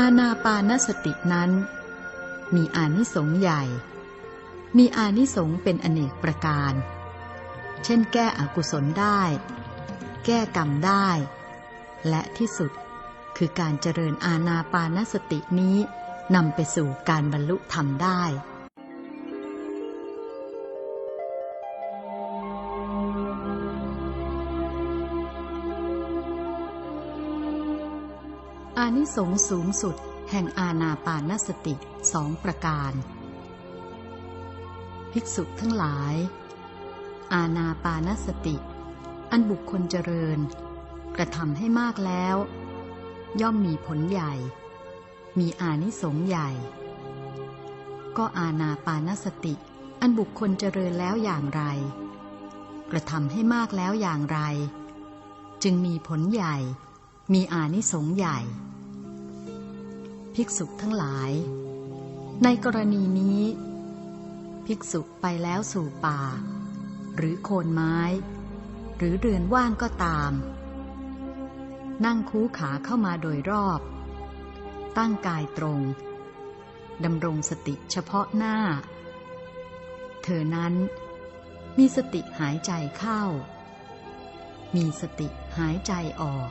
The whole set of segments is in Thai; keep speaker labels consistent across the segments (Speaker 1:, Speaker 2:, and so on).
Speaker 1: อาณาปานสตินั้น มีอานิสงส์ใหญ่ มีอานิสงส์เป็นอเนกประการ เช่นแก้อกุศลได้ แก้กรรมได้ และที่สุดคือการเจริญอาณาปานสตินี้นำไปสู่การบรรลุธรรมได้ นิสงส์สูงสุด แห่งอาณาปานสติสองประการ ภิกษุทั้งหลาย อาณาปานสติ อันบุคคลเจริญ กระทำให้มากแล้ว ย่อมมีผลใหญ่ มีอานิสงส์ใหญ่ ก็อาณาปานสติ อันบุคคลเจริญแล้วอย่างไร กระทำให้มากแล้วอย่างไร จึงมีผลใหญ่มีอานิสงส์ใหญ่ ภิกษุทั้งหลาย ในกรณีนี้ ภิกษุไปแล้วสู่ป่า หรือโคนไม้ หรือเรือนว่างก็ตาม นั่งคูขาเข้ามาโดยรอบ ตั้งกายตรงดำรงสติเฉพาะหน้า เธอนั้นมีสติหายใจเข้า มีสติหายใจออก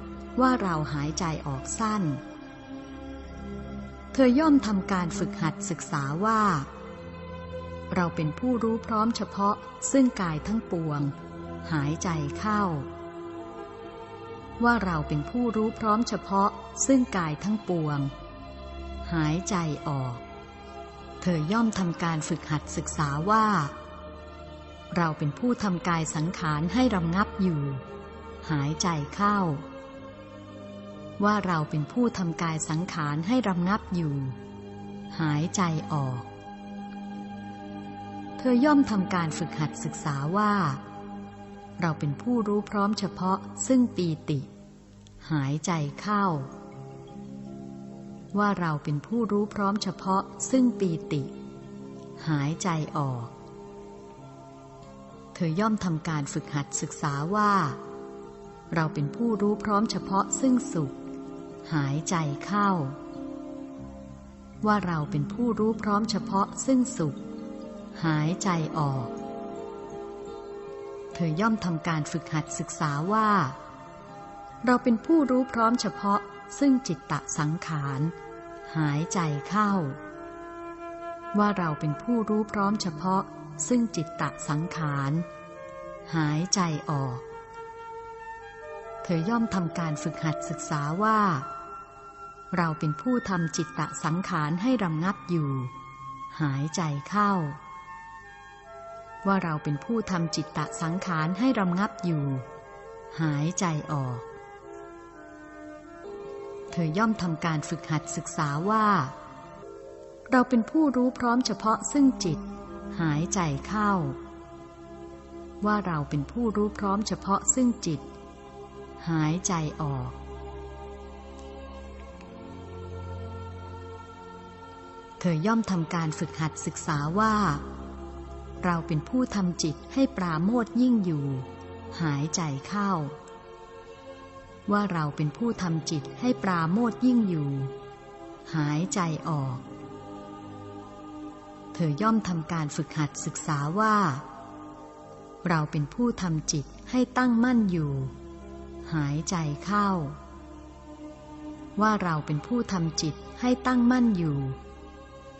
Speaker 1: ว่าเราหายใจออกสั้น เธอย่อมทำการฝึกหัดศึกษาว่า เราเป็นผู้รู้พร้อมเฉพาะซึ่งกายทั้งปวง หายใจเข้า ว่าเราเป็นผู้รู้พร้อมเฉพาะซึ่งกายทั้งปวง หายใจออก เธอย่อมทำการฝึกหัดศึกษาว่าเราเป็นผู้ทำกายสังขารให้รำงับอยู่ หายใจเข้า ว่าเราเป็นผู้ทำกายสังขารให้รำงับอยู่ หายใจออก เธอย่อมทำการฝึกหัดศึกษาว่า เราเป็นผู้รู้พร้อมเฉพาะซึ่งปีติ หายใจเข้า ว่าเราเป็นผู้รู้พร้อมเฉพาะซึ่งปีติ หายใจออก เธอย่อมทำการฝึกหัดศึกษาว่าเราเป็นผู้รู้พร้อมเฉพาะซึ่งสุข หายใจเข้า ว่าเราเป็นผู้รู้พร้อมเฉพาะซึ่งสุข หายใจออก เธอย่อมทำการฝึกหัดศึกษาว่า เราเป็นผู้รู้พร้อมเฉพาะซึ่งจิตตะสังขาร หายใจเข้า ว่าเราเป็นผู้รู้พร้อมเฉพาะซึ่งจิตตะสังขาร หายใจออก เธอย่อมทำการฝึกหัดศึกษาว่า เราเป็นผู้ทำจิตตะสังขารให้รำงับอยู่ หายใจเข้า ว่าเราเป็นผู้ทำจิตตะสังขารให้รำงับอยู่ หายใจออก เธอย่อมทำการฝึกหัดศึกษาว่า เราเป็นผู้รู้พร้อมเฉพาะซึ่งจิต หายใจเข้า ว่าเราเป็นผู้รู้พร้อมเฉพาะซึ่งจิต หายใจออก เธอย่อมทำการฝึกหัดศึกษาว่า เราเป็นผู้ทำจิตให้ปราโมทยิ่งอยู่ หายใจเข้า ว่าเราเป็นผู้ทำจิตให้ปราโมทยิ่งอยู่ หายใจออก เธอย่อมทำการฝึกหัดศึกษาว่า เราเป็นผู้ทำจิตให้ตั้งมั่นอยู่ หายใจเข้า ว่าเราเป็นผู้ทำจิตให้ตั้งมั่นอยู่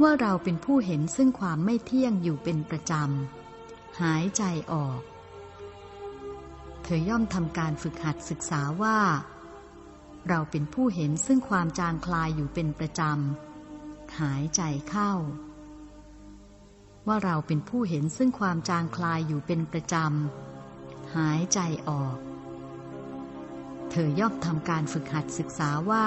Speaker 1: ว่าเราเป็นผู้เห็นซึ่งความไม่เที่ยงอยู่เป็นประจำ หายใจออก เธอย่อมทำการฝึกหัดศึกษาว่า เราเป็นผู้เห็นซึ่งความจางคลายอยู่เป็นประจำ หายใจเข้า ว่าเราเป็นผู้เห็นซึ่งความจางคลายอยู่เป็นประจำ หายใจออก เธอย่อมทำการฝึกหัดศึกษาว่า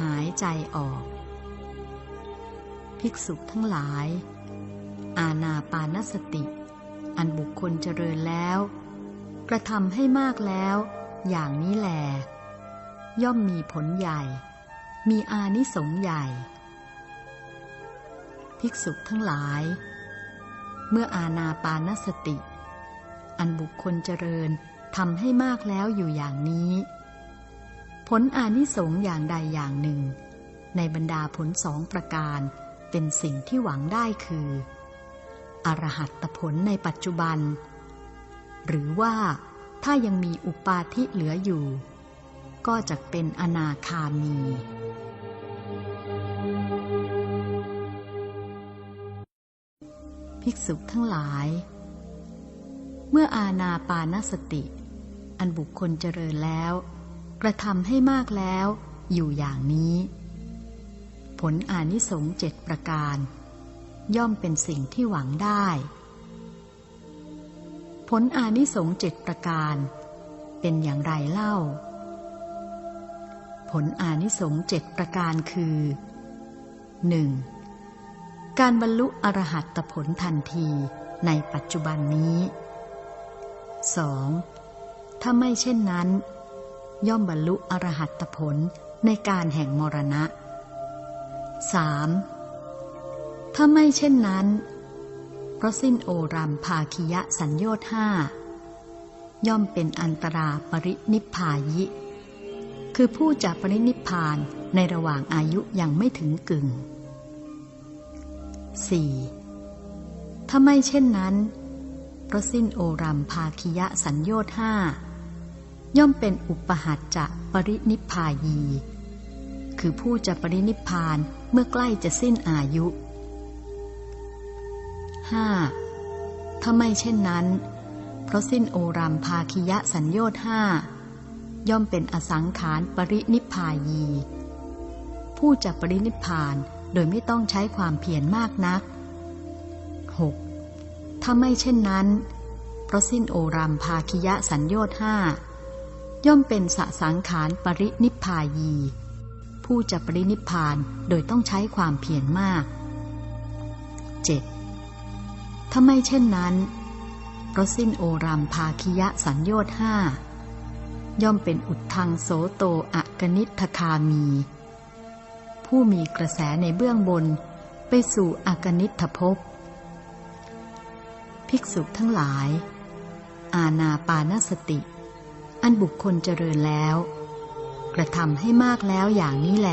Speaker 1: หายใจออก ภิกษุทั้งหลาย อาณาปานสติ อันบุคคลเจริญแล้ว กระทำให้มากแล้ว อย่างนี้แหลย่อมมีผลใหญ่ มีอานิสงส์ใหญ่ ภิกษุทั้งหลาย เมื่ออาณาปานสติ อันบุคคลเจริญทำให้มากแล้วอยู่อย่างนี้ ลอานิสงส์อย่างใดอย่างหนึ่ง ในบรรดาผลสองประการเป็นสิ่งที่หวังได้คือ อรหัตผลในปัจจุบัน หรือว่าถ้ายังมีอุปาทิเหลืออยู่ ก็จะเป็นอนาคามี ภิกษุทั้งหลาย เมื่ออาณาปานสติ อันบุคคลเจริญแล้ว กระทำให้มากแล้ว อยู่อย่างนี้ ผลอานิสงส์เจ็ดประการ ย่อมเป็นสิ่งที่หวังได้ ผลอานิสงส์เจ็ดประการ เป็นอย่างไรเล่า ผลอานิสงส์เจ็ดประการคือ 1. การบรรลุอรหัตผลทันทีในปัจจุบันนี้ 2. ถ้าไม่เช่นนั้น ย่อมบรรลุอรหัตผลในการแห่งมรณะ 3. ถ้าไม่เช่นนั้น เพราะสิ้นโอรัมภาคิยะสัญญต์ห้าย่อมเป็นอันตราปรินิพพายิ คือผู้จะปรินิพพานในระหว่างอายุยังไม่ถึงกึ่ง 4. ถ้าไม่เช่นนั้นเพราะสิ้นโอรัมภาคิยะสัญญต์ห้า ย่อมเป็นอุปหัตจะปรินิพพายี คือผู้จะปรินิพพานเมื่อใกล้จะสิ้นอายุ 5. ถ้าไม่เช่นนั้น เพราะสิ้นโอรัมภาคิยะสัญญต์ห้าย่อมเป็นอสังขารปรินิพพายี ผู้จะปรินิพพานโดยไม่ต้องใช้ความเพียรมากนัก 6. ถ้าไม่เช่นนั้น เพราะสิ้นโอรัมภาคิยะสัญญต์ห้า ย่อมเป็นสสังขารปรินิพพายี ผู้จะปรินิพพานโดยต้องใช้ความเพียรมาก 7. ถ้าไม่เช่นนั้นเพราะสิ้นโอรัมภาคิยะสัญญต์ห้าย่อมเป็นอุดทังโสโตอะกนิทคามี ผู้มีกระแสในเบื้องบนไปสู่อากนิทภพ ภิกษุทั้งหลาย อาณาปานสติ อันบุคคลเจริญแล้ว กระทำให้มากแล้วอย่างนี้แล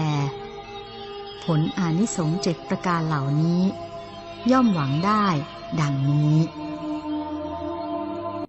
Speaker 1: ผลอานิสงส์เจ็ดประการเหล่านี้ ย่อมหวังได้ ดังนี้